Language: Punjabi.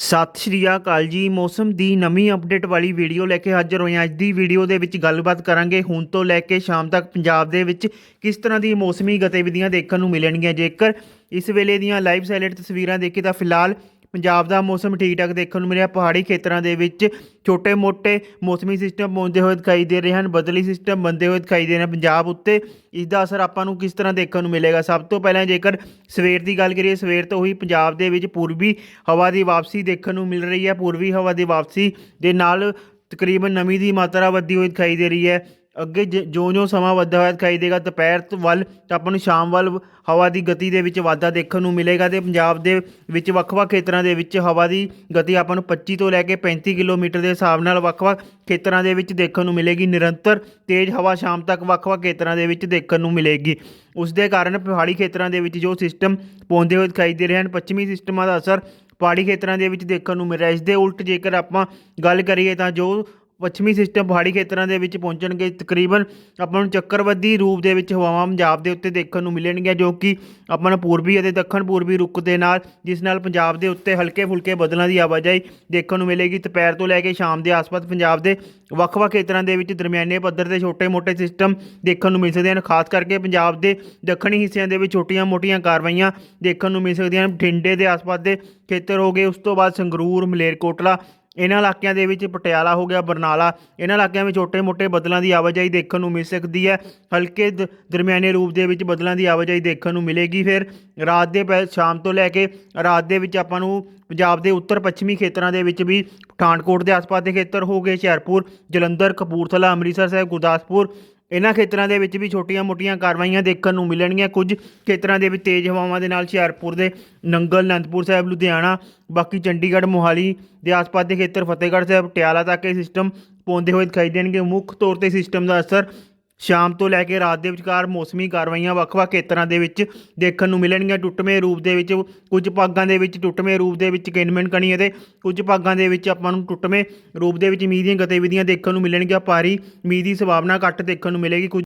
ਸਤਿ ਸ਼੍ਰੀ ਅਕਾਲ ਜੀ। ਮੌਸਮ ਦੀ ਨਵੀਂ ਅਪਡੇਟ ਵਾਲੀ ਵੀਡੀਓ ਲੈ ਕੇ ਹਾਜ਼ਰ ਹੋਏ ਹਾਂ। ਅੱਜ ਦੀ ਵੀਡੀਓ ਦੇ ਵਿੱਚ ਗੱਲਬਾਤ ਕਰਾਂਗੇ। ਹੁਣ ਤੋਂ ਲੈ ਕੇ ਸ਼ਾਮ ਤੱਕ ਪੰਜਾਬ ਦੇ ਵਿੱਚ ਕਿਸ ਤਰ੍ਹਾਂ ਦੀ ਮੌਸਮੀ ਗਤੀਵਿਧੀਆਂ ਦੇਖਣ ਨੂੰ ਮਿਲਣਗੀਆਂ ਜੇਕਰ ਇਸ ਵੇਲੇ ਦੀਆਂ ਲਾਈਵ ਸੈਲੈਂਟ ਤਸਵੀਰਾਂ ਦੇਖੀ ਤਾਂ ਫਿਲਹਾਲ ਪੰਜਾਬ ਦਾ ਮੌਸਮ ਠੀਕ ਠਾਕ ਦੇਖਣ ਨੂੰ ਮਿਲਿਆ। ਪਹਾੜੀ ਖੇਤਰਾਂ ਦੇ ਵਿੱਚ ਛੋਟੇ-ਮੋਟੇ ਮੌਸਮੀ ਸਿਸਟਮ ਪਹੁੰਚਦੇ ਹੋਏ ਦਿਖਾਈ ਦੇ ਰਹੇ ਹਨ, ਬਦਲੀ ਸਿਸਟਮ ਬਣਦੇ ਹੋਏ ਦਿਖਾਈ ਦੇ ਰਹੇ ਹਨ ਪੰਜਾਬ ਉੱਤੇ। ਇਸ ਦਾ ਅਸਰ ਆਪਾਂ ਨੂੰ ਕਿਸ ਤਰ੍ਹਾਂ ਦੇਖਣ ਨੂੰ ਮਿਲੇਗਾ? ਸਭ ਤੋਂ ਪਹਿਲਾਂ ਜੇਕਰ ਸਵੇਰ ਦੀ ਗੱਲ ਕਰੀਏ, ਸਵੇਰ ਤੋਂ ਹੀ ਪੰਜਾਬ ਦੇ ਵਿੱਚ ਪੂਰਬੀ ਹਵਾ ਦੀ ਵਾਪਸੀ ਦੇਖਣ ਨੂੰ ਮਿਲ ਰਹੀ ਹੈ। ਪੂਰਬੀ ਹਵਾ ਦੀ ਵਾਪਸੀ ਦੇ ਨਾਲ ਤਕਰੀਬਨ ਨਮੀ ਦੀ ਮਾਤਰਾ ਵਧਦੀ ਹੋਈ ਦਿਖਾਈ ਦੇ ਰਹੀ ਹੈ। ਅੱਗੇ ਜਿਉਂ-ਜਿਉਂ ਸਮਾਂ ਵੱਧਦਾ ਹੋਇਆ ਦਿਖਾਈ ਦੇਗਾ, ਦੁਪਹਿਰ ਵੱਲ ਤਾਂ ਆਪਾਂ ਨੂੰ ਸ਼ਾਮ ਵੱਲ ਹਵਾ ਦੀ ਗਤੀ ਦੇ ਵਿੱਚ ਵਾਧਾ ਦੇਖਣ ਨੂੰ ਮਿਲੇਗਾ ਤੇ ਪੰਜਾਬ ਦੇ ਵਿੱਚ ਵੱਖ-ਵੱਖ ਖੇਤਰਾਂ ਦੇ ਵਿੱਚ ਹਵਾ ਦੀ ਗਤੀ ਆਪਾਂ ਨੂੰ 25 ਤੋਂ ਲੈ ਕੇ 35 ਕਿਲੋਮੀਟਰ ਦੇ ਹਿਸਾਬ ਨਾਲ ਵੱਖ-ਵੱਖ ਖੇਤਰਾਂ ਦੇ ਵਿੱਚ ਦੇਖਣ ਨੂੰ ਮਿਲੇਗੀ, ਨਿਰੰਤਰ ਤੇਜ਼ ਹਵਾ ਸ਼ਾਮ ਤੱਕ ਵੱਖ-ਵੱਖ ਖੇਤਰਾਂ ਦੇ ਵਿੱਚ ਦੇਖਣ ਨੂੰ ਮਿਲੇਗੀ। ਉਸ ਦੇ ਕਾਰਨ ਪਹਾੜੀ ਖੇਤਰਾਂ ਦੇ ਵਿੱਚ ਜੋ ਸਿਸਟਮ ਪਹੁੰਚਦੇ ਹੋਏ ਦਿਖਾਈ ਦੇ ਰਹੇ ਹਨ, ਪੱਛਮੀ ਸਿਸਟਮਾਂ ਦਾ ਅਸਰ ਪਹਾੜੀ ਖੇਤਰਾਂ ਦੇ ਵਿੱਚ ਦੇਖਣ ਨੂੰ ਮਿਲ ਰਿਹਾ ਇਸ ਦੇ ਉਲਟ ਜੇਕਰ ਆਪਾਂ ਗੱਲ ਕਰੀਏ ਤਾਂ ਜੋ ਪੱਛਮੀ ਸਿਸਟਮ ਪਹਾੜੀ ਖੇਤਰਾਂ ਦੇ ਵਿੱਚ ਪਹੁੰਚਣਗੇ। ਤਕਰੀਬਨ ਆਪਾਂ ਨੂੰ ਚੱਕਰਵਾਦੀ ਰੂਪ ਦੇ ਵਿੱਚ ਹਵਾਵਾਂ ਪੰਜਾਬ ਦੇ ਉੱਤੇ ਦੇਖਣ ਨੂੰ ਮਿਲਣਗੀਆਂ, ਜੋ ਕਿ ਆਪਾਂ ਨੂੰ ਪੂਰਬੀ ਅਤੇ ਦੱਖਣ ਪੂਰਬੀ ਰੁੱਖ ਦੇ ਨਾਲ, ਜਿਸ ਨਾਲ ਪੰਜਾਬ ਦੇ ਉੱਤੇ ਹਲਕੇ ਫੁਲਕੇ ਬਦਲਾਂ ਦੀ ਆਵਾਜਾਈ ਦੇਖਣ ਨੂੰ ਮਿਲੇਗੀ। ਦੁਪਹਿਰ ਤੋਂ ਲੈ ਕੇ ਸ਼ਾਮ ਦੇ ਆਸ-ਪਾਸ ਪੰਜਾਬ ਦੇ ਵੱਖ-ਵੱਖ ਖੇਤਰਾਂ ਦੇ ਵਿੱਚ ਦਰਮਿਆਨੇ ਪੱਧਰ ਦੇ ਛੋਟੇ-ਮੋਟੇ ਸਿਸਟਮ ਦੇਖਣ ਨੂੰ ਮਿਲ ਸਕਦੇ ਹਨ। ਖਾਸ ਕਰਕੇ ਪੰਜਾਬ ਦੇ ਦੱਖਣੀ ਹਿੱਸਿਆਂ ਦੇ ਵਿੱਚ ਛੋਟੀਆਂ-ਮੋਟੀਆਂ ਕਾਰਵਾਈਆਂ ਦੇਖਣ ਨੂੰ ਮਿਲ ਸਕਦੀਆਂ ਹਨ। ਬਠਿੰਡੇ ਦੇ ਆਸ-ਪਾਸ ਦੇ ਖੇਤਰ ਹੋ ਗਏ। ਉਸ ਤੋਂ ਬਾਅਦ ਸੰਗਰੂਰ, ਮਲੇਰਕੋਟਲਾ ਇਹਨਾਂ ਇਲਾਕਿਆਂ ਦੇ ਵਿੱਚ ਪਟਿਆਲਾ ਹੋ ਗਿਆ, ਬਰਨਾਲਾ, ਇਹਨਾਂ ਇਲਾਕਿਆਂ ਵਿੱਚ ਛੋਟੇ-ਮੋਟੇ ਬੱਦਲਾਂ ਦੀ ਆਵਾਜਾਈ ਦੇਖਣ ਨੂੰ ਮਿਲ ਸਕਦੀ ਹੈ। ਹਲਕੇ ਦ- ਦਰਮਿਆਨੇ ਰੂਪ ਦੇ ਵਿੱਚ ਬੱਦਲਾਂ ਦੀ ਆਵਾਜਾਈ ਦੇਖਣ ਨੂੰ ਮਿਲੇਗੀ ਫਿਰ। ਰਾਤ ਦੇ ਪੈ ਸ਼ਾਮ ਤੋਂ ਲੈ ਕੇ ਰਾਤ ਦੇ ਵਿੱਚ ਆਪਾਂ ਨੂੰ ਪੰਜਾਬ ਦੇ ਉੱਤਰ ਪੱਛਮੀ ਖੇਤਰਾਂ ਦੇ ਵਿੱਚ ਵੀ ਪਠਾਨਕੋਟ ਦੇ ਆਸ-ਪਾਸ ਦੇ ਖੇਤਰ ਹੋ ਗਏ ਹੁਸ਼ਿਆਰਪੁਰ ਜਲੰਧਰ, ਕਪੂਰਥਲਾ, ਅੰਮ੍ਰਿਤਸਰ ਸਾਹਿਬ, ਗੁਰਦਾਸਪੁਰ ਇਹਨਾਂ ਖੇਤਰਾਂ ਦੇ ਵਿੱਚ ਵੀ ਛੋਟੀਆਂ-ਮੋਟੀਆਂ ਕਾਰਵਾਈਆਂ ਦੇਖਣ ਨੂੰ ਮਿਲਣਗੀਆਂ। ਕੁਝ ਖੇਤਰਾਂ ਦੇ ਵਿੱਚ ਤੇਜ਼ ਹਵਾਵਾਂ ਦੇ ਨਾਲ ਹੁਸ਼ਿਆਰਪੁਰ ਦੇ ਨੰਗਲ, ਅਨੰਦਪੁਰ ਸਾਹਿਬ, ਲੁਧਿਆਣਾ, ਬਾਕੀ ਚੰਡੀਗੜ੍ਹ, ਮੋਹਾਲੀ ਦੇ ਆਸ-ਪਾਸ ਦੇ ਖੇਤਰ, ਫਤਿਹਗੜ੍ਹ ਸਾਹਿਬ, ਪਟਿਆਲਾ ਤੱਕ ਇਹ ਸਿਸਟਮ ਪਹੁੰਚਦੇ ਹੋਏ ਦਿਖਾਈ ਦੇਣਗੇ। ਮੁੱਖ ਤੌਰ ਤੇ ਸਿਸਟਮ ਦਾ ਅਸਰ ਸ਼ਾਮ ਤੋਂ ਲੈ ਕੇ ਰਾਤ ਦੇ ਵਿਚਕਾਰ ਮੌਸਮੀ ਕਾਰਵਾਈਆਂ ਵੱਖ-ਵੱਖ ਖੇਤਰਾਂ ਦੇ ਵਿੱਚ ਦੇਖਣ ਨੂੰ ਮਿਲਣਗੀਆਂ। ਟੁੱਟਵੇਂ ਰੂਪ ਦੇ ਵਿੱਚ ਕੁਝ ਭਾਗਾਂ ਦੇ ਵਿੱਚ ਟੁੱਟਵੇਂ ਰੂਪ ਦੇ ਵਿੱਚ ਕਿਨਮਨ ਕਣੀ ਅਤੇ ਕੁਝ ਭਾਗਾਂ ਦੇ ਵਿੱਚ ਆਪਾਂ ਨੂੰ ਟੁੱਟਵੇਂ ਰੂਪ ਦੇ ਵਿੱਚ ਮੀਂਹ ਦੀਆਂ ਗਤੀਵਿਧੀਆਂ ਦੇਖਣ ਨੂੰ ਮਿਲਣਗੀਆਂ। ਭਾਰੀ ਮੀਂਹ ਦੀ ਸੰਭਾਵਨਾ ਘੱਟ ਦੇਖਣ ਨੂੰ ਮਿਲੇਗੀ। ਕੁਝ